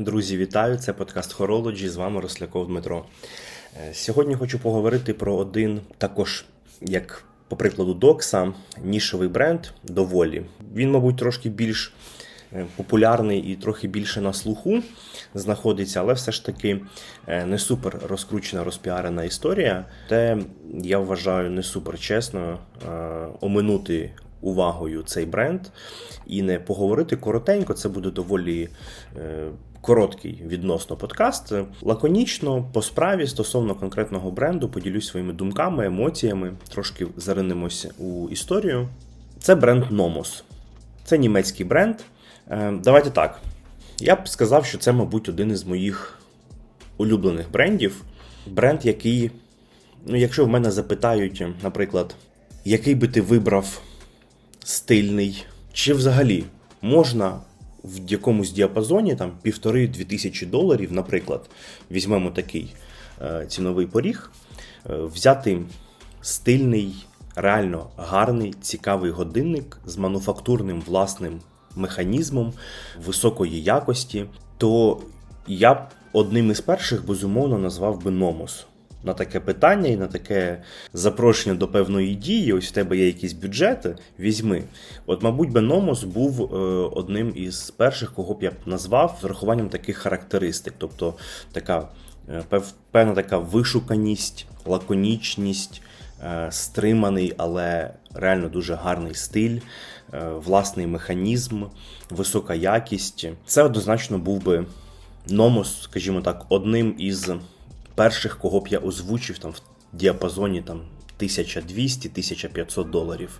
Друзі, вітаю! Це подкаст Horology, з вами Росляков Дмитро. Е, Сьогодні хочу поговорити про один також, як по прикладу Докса, нішевий бренд доволі. Він, мабуть, трошки більш е, популярний і трохи більше на слуху знаходиться, але все ж таки е, не супер розкручена, розпіарена історія. Те я вважаю не супер чесно оминути увагою цей бренд і не поговорити коротенько. Це буде доволі короткий відносно подкаст. Лаконічно по справі стосовно конкретного бренду поділюсь своїми думками, емоціями, трошки заринемося у історію. Це бренд Nomos. Це німецький бренд. Е, Давайте так. Я б сказав, що це, мабуть, один із моїх улюблених брендів. Бренд, який, ну, якщо в мене запитають, наприклад, який би ти вибрав стильний, чи взагалі можна в якомусь діапазоні, там півтори-дві тисячі доларів, наприклад, візьмемо такий е, ціновий поріг, е, взяти стильний, реально гарний, цікавий годинник з мануфактурним власним механізмом високої якості, то я б одним із перших безумовно назвав би Номос. На таке питання і на таке запрошення до певної дії, ось в тебе є якісь бюджети, візьми. От, мабуть, би Номос був е, одним із перших, кого б я б назвав з урахуванням таких характеристик. Тобто така е, певна така вишуканість, лаконічність, е, стриманий, але реально дуже гарний стиль, власний механізм, висока якість. Це однозначно був би Номос, скажімо так, одним із перших, кого б я озвучив там в діапазоні там 1200-1500 доларів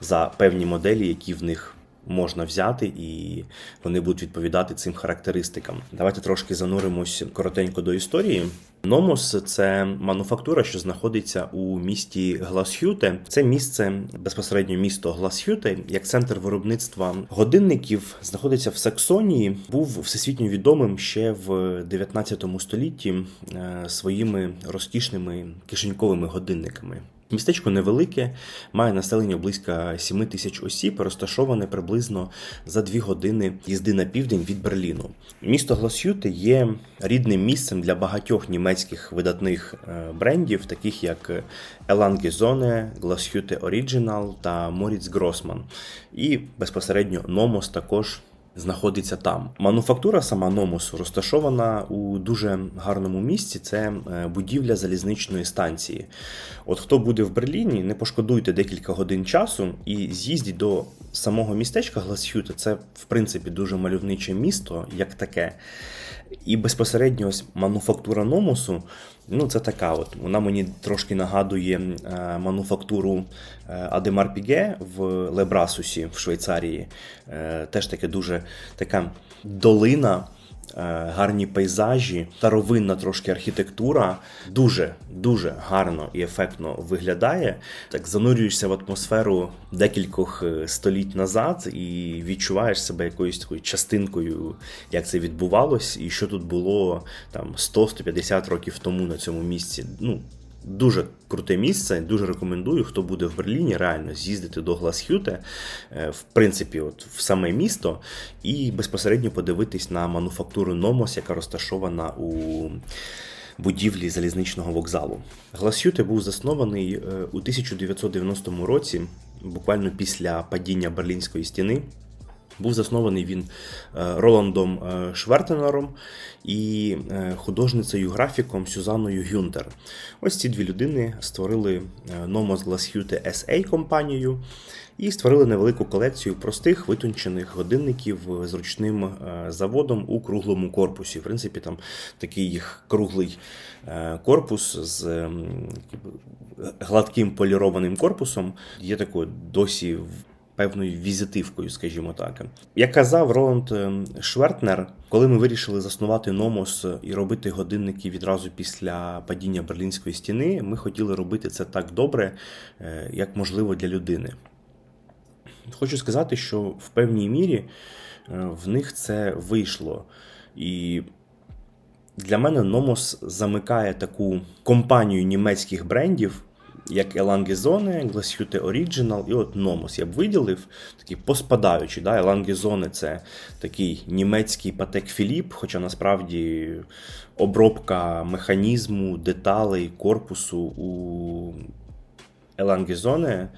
за певні моделі, які в них можна взяти, і вони будуть відповідати цим характеристикам. Давайте трошки зануримось коротенько до історії. Номос це мануфактура, що знаходиться у місті Гласхюте. Це місце безпосередньо місто Гласхюте, як центр виробництва годинників, знаходиться в Саксонії. Був всесвітньо відомим ще в 19 столітті е, своїми розкішними кишеньковими годинниками. Містечко невелике, має населення близько 7 тисяч осіб, розташоване приблизно за 2 години їзди на південь від Берліну. Місто Гласюте є рідним місцем для багатьох німецьких видатних е, брендів, таких як Elangezone, Glashütte Original та Moritz Grossmann. І безпосередньо Номос також знаходиться там. Мануфактура сама Номосу розташована у дуже гарному місці. Це е, будівля залізничної станції. От хто буде в Берліні, не пошкодуйте декілька годин часу і з'їздіть до самого містечка Гласхюта. Це в принципі дуже мальовниче місто, як таке. І безпосередньо ось мануфактура Номосу, ну це така. От вона мені трошки нагадує е, мануфактуру е, Адемар Піге в Лебрасусі в Швейцарії. Е, теж таке дуже така долина. Е, Гарні пейзажі, старовинна трошки архітектура дуже дуже гарно і ефектно виглядає. Так занурюєшся в атмосферу декількох е, століть назад і відчуваєш себе якоюсь такою частинкою, як це відбувалось, і що тут було там 100-150 років тому на цьому місці. Ну, Дуже круте місце, дуже рекомендую, хто буде в Берліні, реально з'їздити до Гласхюте, е, в принципі, от в саме місто, і безпосередньо подивитись на мануфактуру Номос, яка розташована у будівлі залізничного вокзалу. Гласхюте був заснований е, у 1990 році, буквально після падіння Берлінської стіни. Був заснований він е, Роландом е, Швертенером і е, художницею графіком Сюзанною Гюнтер. Ось ці дві людини створили Nomos Glashütte SA компанію і створили невелику колекцію простих витончених годинників з ручним заводом у круглому корпусі. В принципі, там такий їх круглий корпус з гладким полірованим корпусом. Є такою досі певною візитивкою, скажімо так. Як казав Роланд е, Швертнер, коли ми вирішили заснувати Номос і робити годинники відразу після падіння Берлінської стіни, ми хотіли робити це так добре, е, як можливо для людини. Хочу сказати, що в певній мірі е, в них це вийшло. І для мене Номос замикає таку компанію німецьких брендів, як Елангезоне, Glashute Original і от Nomos. Я б виділив такі поспадаючі. Да? Елангезоне це такий німецький Патек Філіп, хоча насправді обробка механізму, деталей, корпусу у Елангезоне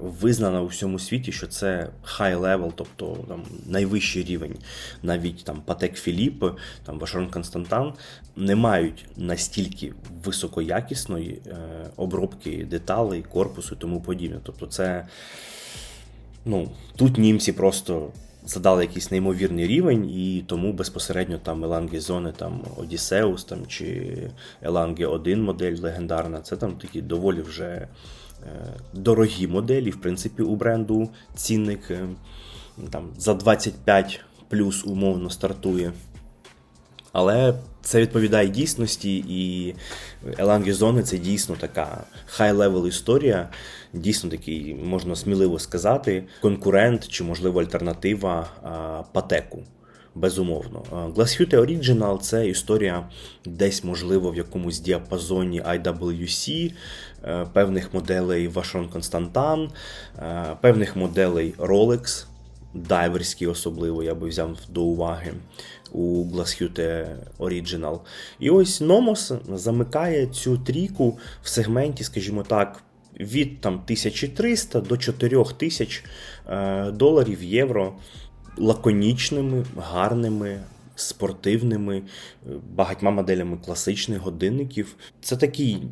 визнана у всьому світі, що це level, тобто там найвищий рівень. Навіть там Патек Філіп, там Вашон Константан не мають настільки високоякісної е, обробки деталей, корпусу і тому подібне. Тобто, це ну, тут німці просто. Задали якийсь неймовірний рівень, і тому безпосередньо там Еланги Зони, там Одіссеус там, чи Еланги 1 модель легендарна. Це там такі доволі вже дорогі моделі, в принципі, у бренду цінник е, там за 25 плюс умовно стартує. Але це відповідає дійсності, і Елангі Зони це дійсно така хай-левел історія, дійсно такий, можна сміливо сказати, конкурент чи, можливо, альтернатива а, Патеку. Безумовно. Glasshute Original це історія десь, можливо, в якомусь діапазоні IWC, е, певних моделей Vacheron Constantin, е, певних моделей Rolex, дайверські особливо, я би взяв до уваги у Glasshute Original. І ось Nomos замикає цю трійку в сегменті, скажімо так, від там 1300 до 4000 е, доларів євро лаконічними, гарними. Спортивними, е, багатьма моделями класичних годинників. Це такий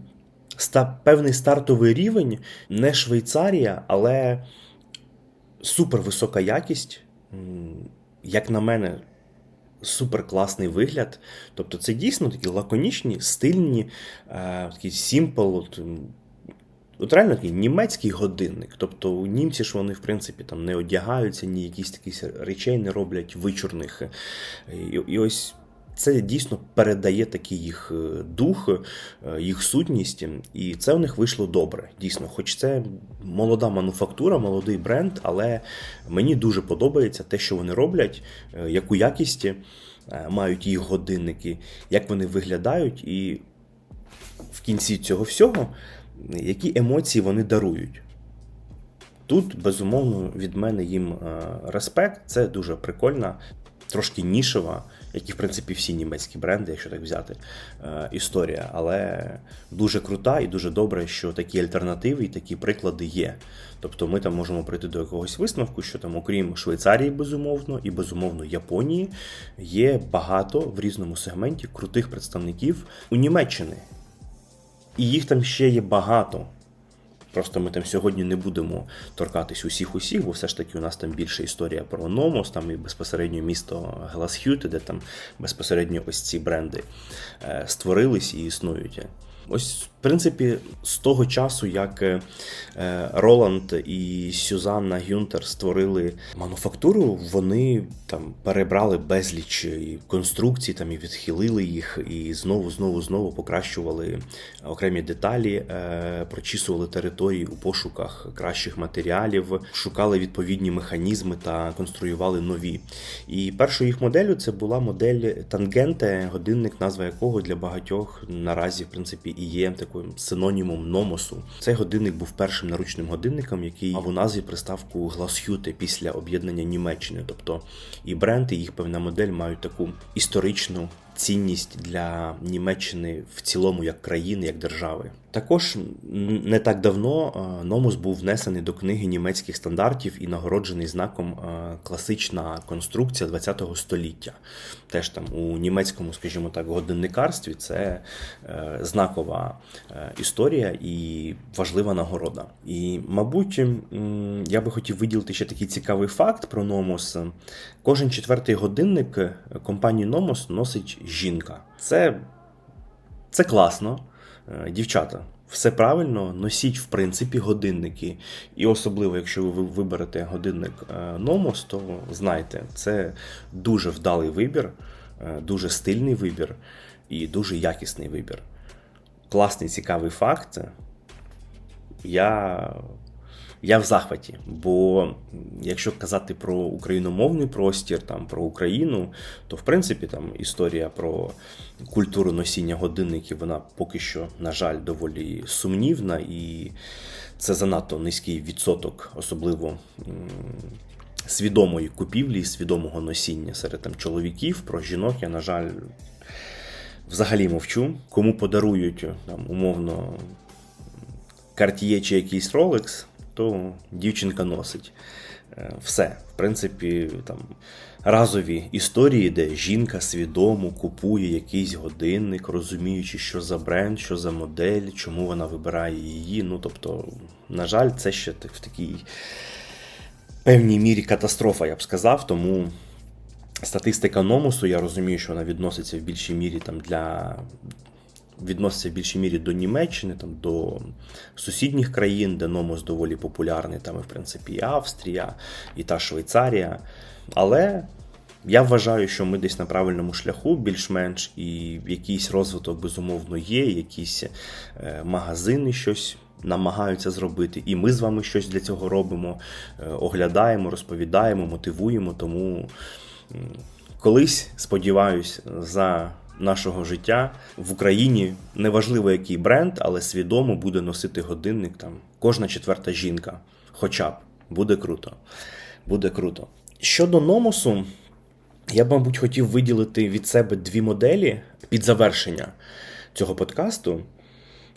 ста, певний стартовий рівень, не Швейцарія, але супер висока якість. Як на мене, супер класний вигляд. Тобто це дійсно такі лаконічні, стильні, е, такі сімпл. От, реально такий німецький годинник. Тобто у німці ж вони, в принципі, там не одягаються, ні якісь таких речей не роблять вичурних. І, і ось це дійсно передає такий їх е, дух, е, їх сутність, і це у них вийшло добре. Дійсно, хоч це молода мануфактура, молодий бренд, але мені дуже подобається те, що вони роблять, е, яку якість мають їх годинники, як вони виглядають, і в кінці цього всього, які емоції вони дарують. Тут, безумовно, від мене їм е, респект. Це дуже прикольна, трошки нішева, як і в принципі всі німецькі бренди, якщо так взяти, е, історія. Але дуже крута і дуже добре, що такі альтернативи і такі приклади є. Тобто ми там можемо прийти до якогось висновку, що там, окрім Швейцарії, безумовно, і безумовно Японії, є багато в різному сегменті крутих представників у Німеччини. І їх там ще є багато. Просто ми там сьогодні не будемо торкатись усіх усіх, бо все ж таки у нас там більше історія про Номос, там і безпосередньо місто Гласхюти, де там безпосередньо ось ці бренди е, створились і існують. Ось, принципі, з того часу, як е, Роланд і Сюзанна Гюнтер створили мануфактуру, вони там перебрали безліч конструкцій, там і відхилили їх, і знову, знову, знову покращували окремі деталі, е, прочісували території у пошуках кращих матеріалів, шукали відповідні механізми та конструювали нові. І першою їх моделлю це була модель Тангенте, годинник, назва якого для багатьох наразі, в принципі, і є таким синонімом номосу. Цей годинник був першим наручним годинником, який мав у назві приставку Гласхюте після об'єднання Німеччини. Тобто і бренд, і їх певна модель мають таку історичну цінність для Німеччини в цілому як країни, як держави. Також не так давно е, Номус був внесений до книги німецьких стандартів і нагороджений знаком е, класична конструкція ХХ століття. Теж там у німецькому, скажімо так, годинникарстві це е, знакова історія і важлива нагорода. І, мабуть, я би хотів виділити ще такий цікавий факт про Номус. Кожен четвертий годинник компанії Номос носить жінка. Це, це класно. Е, Дівчата, все правильно, носіть в принципі годинники. І особливо, якщо ви виберете годинник е, Номос, то знайте, це дуже вдалий вибір, е, дуже стильний вибір і дуже якісний вибір. Класний цікавий факт. Я, Я в захваті, бо якщо казати про україномовний простір, там про Україну, то в принципі там історія про культуру носіння годинників, вона поки що, на жаль, доволі сумнівна, і це занадто низький відсоток, особливо свідомої купівлі свідомого носіння серед там чоловіків. Про жінок я, на жаль, взагалі мовчу. Кому подарують там умовно Cartier чи якийсь Rolex, то дівчинка носить. Е, Все, в принципі, там разові історії, де жінка свідомо купує якийсь годинник, розуміючи, що за бренд, що за модель, чому вона вибирає її. Ну тобто, на жаль, це ще в такій певній мірі катастрофа, я б сказав. Тому статистика Номусу, я розумію, що вона відноситься в більшій мірі там для. Відноситься в більшій мірі до Німеччини, там, до сусідніх країн, де Номус доволі популярний, там, в принципі, і Австрія, і та Швейцарія. Але я вважаю, що ми десь на правильному шляху, більш-менш, і якийсь розвиток, безумовно, є, якісь е, магазини щось намагаються зробити. І ми з вами щось для цього робимо, е, оглядаємо, розповідаємо, мотивуємо. Тому колись, сподіваюсь, за нашого життя в Україні неважливо який бренд, але свідомо буде носити годинник там кожна четверта жінка. Хоча б буде круто. Буде круто. Щодо Номосу, я б, мабуть, хотів виділити від себе дві моделі під завершення цього подкасту.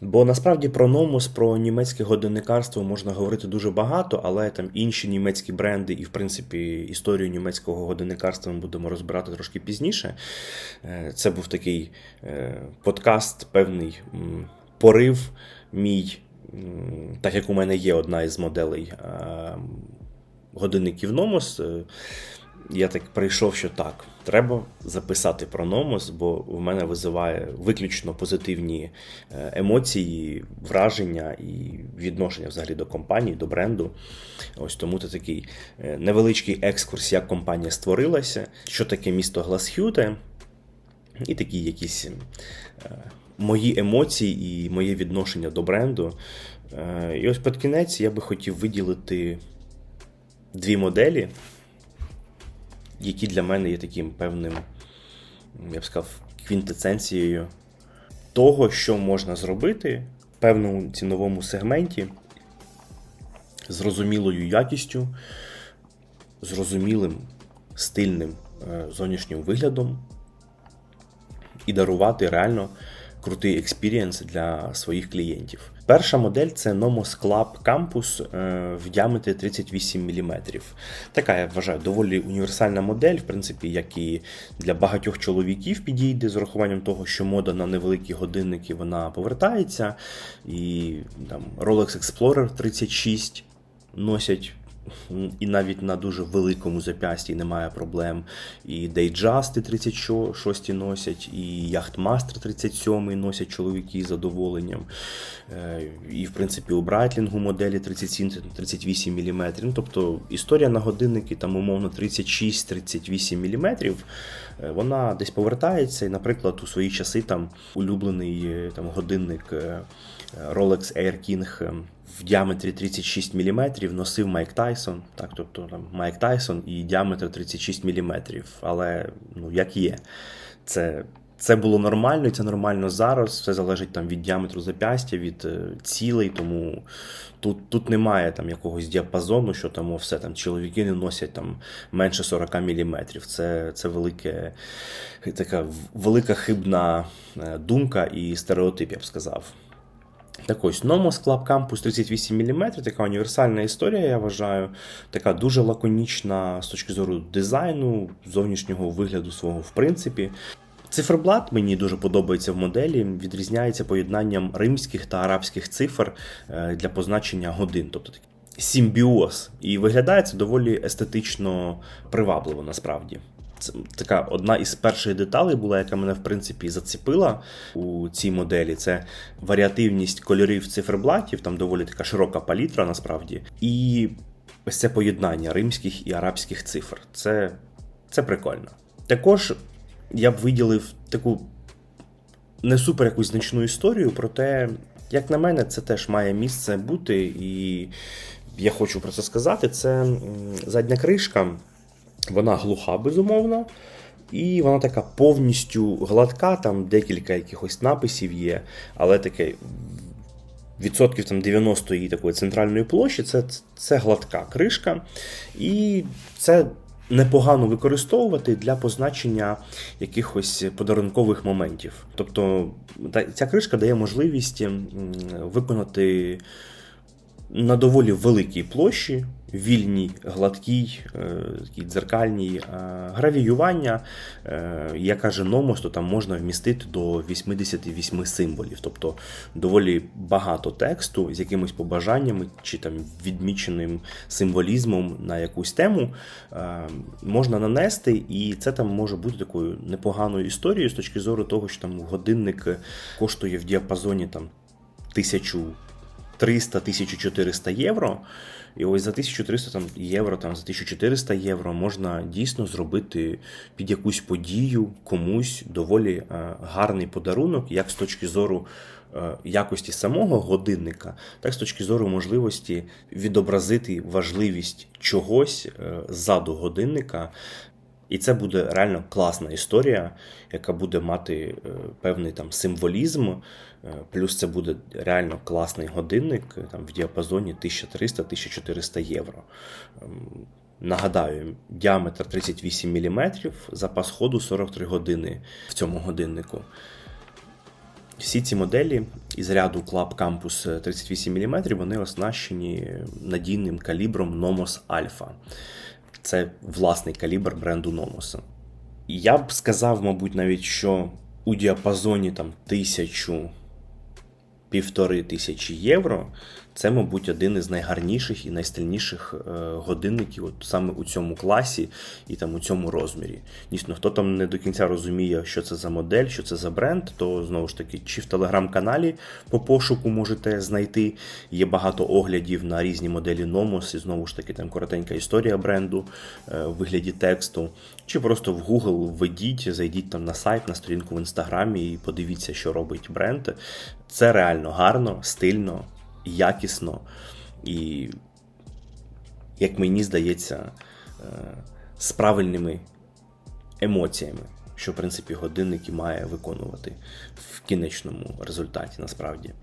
Бо насправді про Номус, про німецьке годинникарство можна говорити дуже багато, але там інші німецькі бренди, і, в принципі, історію німецького годинникарства ми будемо розбирати трошки пізніше. Е, Це був такий е, подкаст, певний порив мій, так як у мене є одна із моделей е, годинників Номос. Я так прийшов, що так, треба записати про Номос, бо в мене визиває виключно позитивні е, емоції, враження і відношення взагалі до компанії, до бренду. Ось тому це такий е, невеличкий екскурс, як компанія створилася, що таке місто Гласхюте, і такі якісь е, мої емоції і моє відношення до бренду. І ось під кінець я би хотів виділити дві моделі які для мене є таким певним, я б сказав, квінтесенцією того, що можна зробити в певному ціновому сегменті з зрозумілою якістю, зрозумілим стильним е, зовнішнім виглядом і дарувати реально крутий експірієнс для своїх клієнтів. Перша модель це Nomos Club Campus е, в діаметрі 38 мм. Така, я вважаю, доволі універсальна модель, в принципі, як і для багатьох чоловіків підійде з урахуванням того, що мода на невеликі годинники вона повертається. І там Rolex Explorer 36 носять і навіть на дуже великому зап'ясті немає проблем. І Дейджасти 36 носять, і Яхтмастер 37 носять чоловіки з задоволенням. Е, І, в принципі, у Брайтлінгу моделі 37-38 мм. Ну, тобто історія на годинники там, умовно, 36-38 мм. Вона десь повертається. І, наприклад, у свої часи там улюблений е, там, годинник е, Rolex Air King е, в діаметрі 36 мм носив Майк Тайсон. Так, тобто там Майк Тайсон і діаметр 36 мм. Але ну, як є, це. Це було нормально, і це нормально зараз. Все залежить там від діаметру зап'ястя, від е, цілей, тому тут тут немає там якогось діапазону, що там все там чоловіки не носять там менше 40 мм. Це це велике, така велика хибна е, думка і стереотип, я б сказав. Так ось Nomos Club Campus 38 мм, така універсальна історія, я вважаю. Така дуже лаконічна з точки зору дизайну, зовнішнього вигляду свого, в принципі. Циферблат мені дуже подобається в моделі, відрізняється поєднанням римських та арабських цифр е, для позначення годин. Тобто такий симбіоз. І виглядає це доволі естетично привабливо насправді. Це така одна із перших деталей була, яка мене в принципі зацепила у цій моделі. Це варіативність кольорів циферблатів, там доволі така широка палітра насправді. І ось це поєднання римських і арабських цифр. Це, Це прикольно. Також я б виділив таку не супер якусь значну історію, проте, як на мене, це теж має місце бути. І я хочу про це сказати, це задня кришка, вона глуха, безумовно. І вона така повністю гладка, там декілька якихось написів є, але таке відсотків там 90 її такої центральної площі це, це гладка кришка. І це непогано використовувати для позначення якихось подарункових моментів. Тобто ця кришка дає можливість виконати на доволі великій площі, вільній, гладкій, е, такій дзеркальній е, гравіювання. Е, як каже Номос, то там можна вмістити до 88 символів, тобто доволі багато тексту з якимись побажаннями чи там відміченим символізмом на якусь тему можна нанести, і це там може бути такою непоганою історією з точки зору того, що там годинник коштує в діапазоні там тисячу. 300-1400 євро. І ось за 1300 там, євро, там, за 1400 євро можна дійсно зробити під якусь подію комусь доволі е, гарний подарунок, як з точки зору е, якості самого годинника, так з точки зору можливості відобразити важливість чогось е, ззаду годинника. І це буде реально класна історія, яка буде мати е, певний там символізм. Е, Плюс це буде реально класний годинник е, там в діапазоні 1300-1400 євро. Ем, Нагадаю, діаметр 38 мм, запас ходу 43 години в цьому годиннику. Всі ці моделі із ряду Club Campus 38 мм вони оснащені надійним калібром Nomos Alpha. Це власний калібр бренду Номоса. Я б сказав, мабуть, навіть, що у діапазоні там тисячу півтори тисячі євро. Це, мабуть, один із найгарніших і найстильніших е, годинників от саме у цьому класі і там у цьому розмірі. Дійсно, хто там не до кінця розуміє, що це за модель, що це за бренд, то знову ж таки, чи в телеграм-каналі по пошуку можете знайти. Є багато оглядів на різні моделі Nomos, і знову ж таки там коротенька історія бренду е, в вигляді тексту. Чи просто в Google введіть, зайдіть там на сайт, на сторінку в інстаграмі і подивіться, що робить бренд. Це реально гарно, стильно, якісно і, як мені здається, е, з правильними емоціями, що, в принципі, годинник і має виконувати в кінечному результаті, насправді.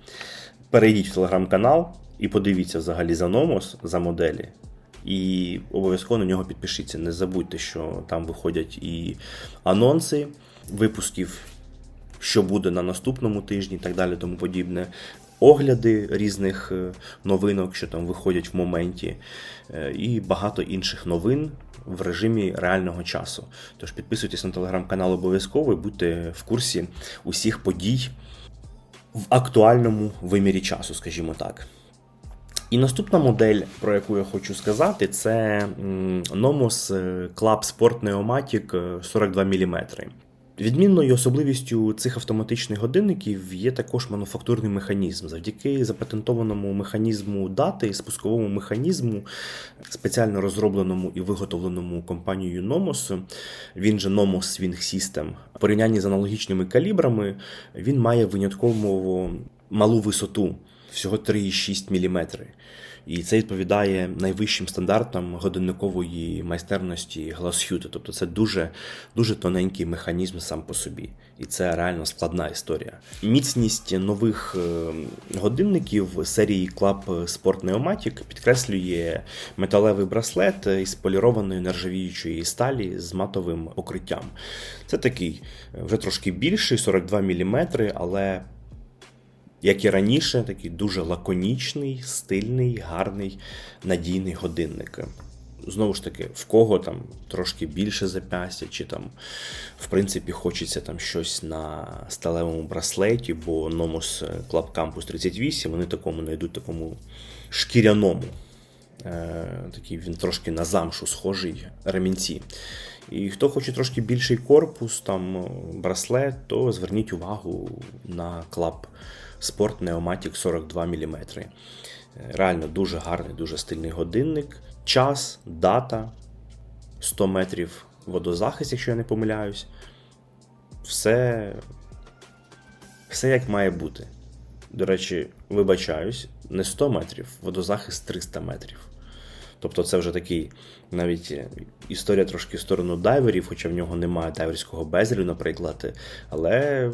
Перейдіть в телеграм-канал і подивіться взагалі за Номос, за моделі. І обов'язково на нього підпишіться. Не забудьте, що там виходять і анонси випусків, що буде на наступному тижні, і так далі, тому подібне. Огляди різних е, новинок, що там виходять в моменті, е, і багато інших новин в режимі реального часу. Тож підписуйтесь на телеграм-канал обов'язково і будьте в курсі усіх подій в актуальному вимірі часу, скажімо так. І наступна модель, про яку я хочу сказати, це Nomos е, Club Sport Pneumatic е, 42 мм. Відмінною особливістю цих автоматичних годинників є також мануфактурний механізм. Завдяки запатентованому механізму дати, спусковому механізму, спеціально розробленому і виготовленому компанією Nomos, він же Nomos Swing System. В порівнянні з аналогічними калібрами він має винятково малу висоту всього 3,6 мм. І це відповідає найвищим стандартам годинникової майстерності Glass Тобто це дуже, дуже тоненький механізм сам по собі. І це реально складна історія. Міцність нових е, годинників серії Club Sport Pneumatic підкреслює металевий браслет із полірованої нержавіючої сталі з матовим покриттям. Це такий е, вже трошки більший, 42 мм, але як і раніше, такий дуже лаконічний, стильний, гарний, надійний годинник. Знову ж таки, в кого там трошки більше запястя, чи там, в принципі, хочеться там щось на сталевому браслеті, бо Nomos Club Campus 38 вони такому знайдуть такому шкіряному. Е, такий він трошки на замшу схожий ремінці. І хто хоче трошки більший корпус, там браслет, то зверніть увагу на Club Sport Pneumatic 42 мм. Реально дуже гарний, дуже стильний годинник. Час, дата, 100 метрів водозахист, якщо я не помиляюсь. Все, все як має бути. До речі, вибачаюсь, не 100 метрів, водозахист 300 метрів. Тобто це вже такий навіть е, історія трошки в сторону дайверів, хоча в нього немає дайверського безелю, наприклад. Але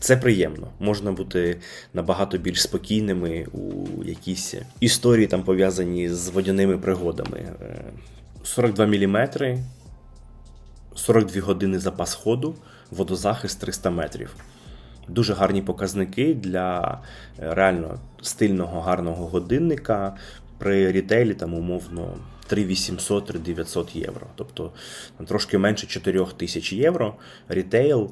це приємно. Можна бути набагато більш спокійними у якійсь історії, там пов'язані з водяними пригодами. Е, 42 мм, 42 години запас ходу, водозахист 300 метрів. Дуже гарні показники для е, реально стильного гарного годинника при рітейлі там умовно 3800-3900 євро. Тобто трошки менше 4000 євро. Рітейл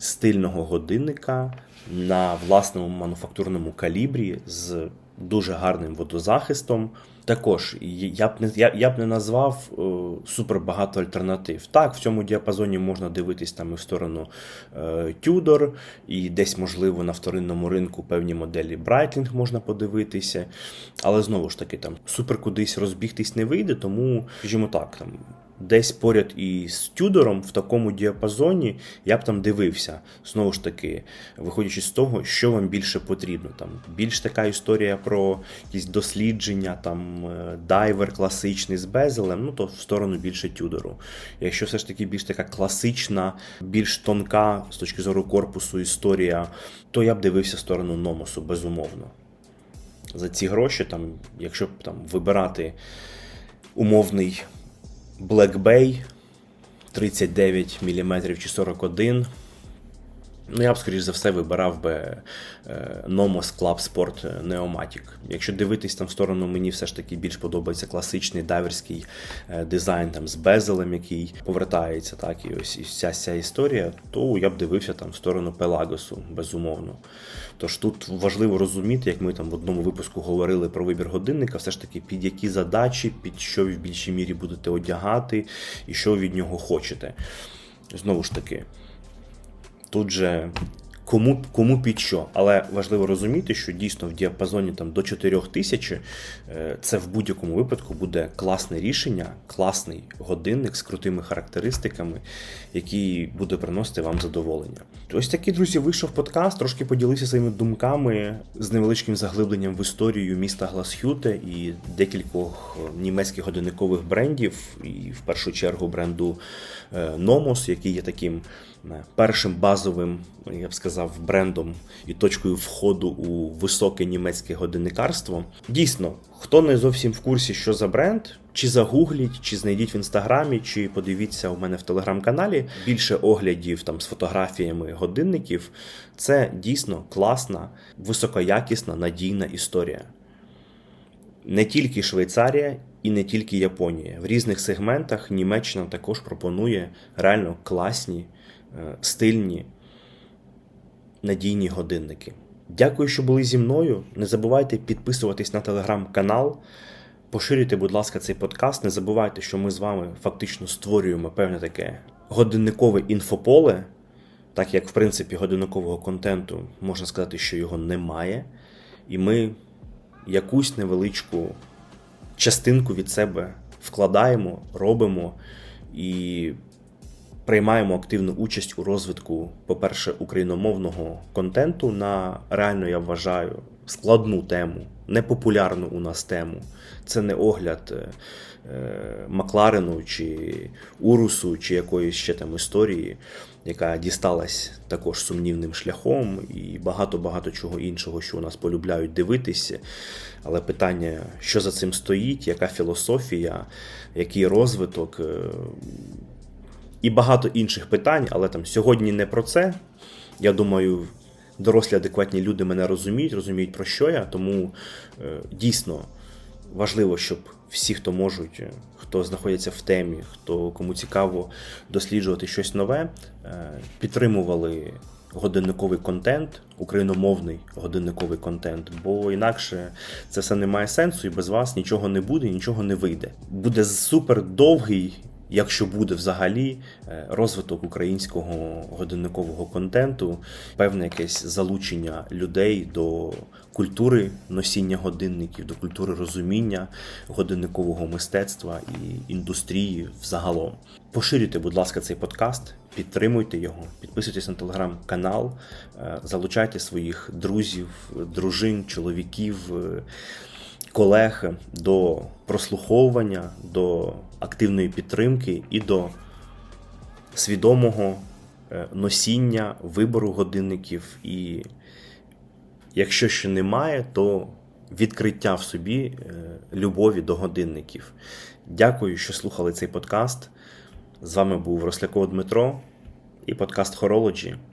стильного годинника на власному мануфактурному калібрі з дуже гарним водозахистом. Також я б не я, я б не назвав е, супер багато альтернатив. Так, в цьому діапазоні можна дивитись там і в сторону е, Tudor, і десь, можливо, на вторинному ринку певні моделі Breitling можна подивитися. Але знову ж таки, там супер кудись розбігтись не вийде, тому, скажімо так, там десь поряд із Тюдором в такому діапазоні я б там дивився. Знову ж таки, виходячи з того, що вам більше потрібно. Там Більш така історія про якісь дослідження, там е, дайвер класичний з безелем, ну то в сторону більше Тюдору. Якщо все ж таки більш така класична, більш тонка з точки зору корпусу історія, то я б дивився в сторону Номосу, безумовно. За ці гроші, там, якщо б там вибирати умовний Black Bay 39 мм чи 41. Ну, я б, скоріш за все, вибирав би е, Nomos Club Sport Neomatic. Якщо дивитись там в сторону, мені все ж таки більш подобається класичний дайверський е, дизайн там з безелем, який повертається, так, і ось і вся ця історія, то я б дивився там в сторону Пелагосу, безумовно. Тож тут важливо розуміти, як ми там в одному випуску говорили про вибір годинника, все ж таки під які задачі, під що ви в більшій мірі будете одягати і що ви від нього хочете. Знову ж таки. Тут же кому кому під що. Але важливо розуміти, що дійсно в діапазоні там до 4 тисяч е, це в будь-якому випадку буде класне рішення, класний годинник з крутими характеристиками, який буде приносити вам задоволення. Ось такий, друзі, вийшов подкаст, трошки поділився своїми думками з невеличким заглибленням в історію міста Гласхюте і декількох німецьких годинникових брендів, і в першу чергу бренду Nomos, який є таким першим базовим, я б сказав, брендом і точкою входу у високе німецьке годинникарство. Дійсно, хто не зовсім в курсі, що за бренд, чи загугліть, чи знайдіть в інстаграмі, чи подивіться у мене в телеграм-каналі більше оглядів там з фотографіями годинників. Це дійсно класна, високоякісна, надійна історія. Не тільки Швейцарія і не тільки Японія. В різних сегментах Німеччина також пропонує реально класні. Е, стильні, надійні годинники. Дякую, що були зі мною. Не забувайте підписуватись на телеграм-канал. Поширюйте, будь ласка, цей подкаст. Не забувайте, що ми з вами фактично створюємо певне таке годинникове інфополе, так як, в принципі, годинникового контенту можна сказати, що його немає. І ми якусь невеличку частинку від себе вкладаємо, робимо і приймаємо активну участь у розвитку, по-перше, україномовного контенту на реально, я вважаю, складну тему, непопулярну у нас тему. Це не огляд е, е, Макларену чи Урусу, чи якоїсь ще там історії, яка дісталась також сумнівним шляхом, і багато-багато чого іншого, що у нас полюбляють дивитися. Але питання, що за цим стоїть, яка філософія, який розвиток. І багато інших питань, але там сьогодні не про це. Я думаю, дорослі адекватні люди мене розуміють, розуміють про що я, тому е, дійсно важливо, щоб всі, хто можуть, е, хто знаходиться в темі, хто кому цікаво досліджувати щось нове, е, підтримували. Годинниковий контент, україномовний годинниковий контент, бо інакше це все не має сенсу, і без вас нічого не буде, нічого не вийде. Буде супер довгий якщо буде взагалі е, розвиток українського годинникового контенту, певне якесь залучення людей до культури носіння годинників, до культури розуміння годинникового мистецтва і індустрії взагалом. Поширюйте, будь ласка, цей подкаст, підтримуйте його, підписуйтесь на телеграм-канал, е, залучайте своїх друзів, дружин, чоловіків, е, колег до прослуховування, до активної підтримки і до свідомого е, носіння, вибору годинників. І якщо ще немає, то відкриття в собі е, любові до годинників. Дякую, що слухали цей подкаст. З вами був Росляков Дмитро і подкаст Horology.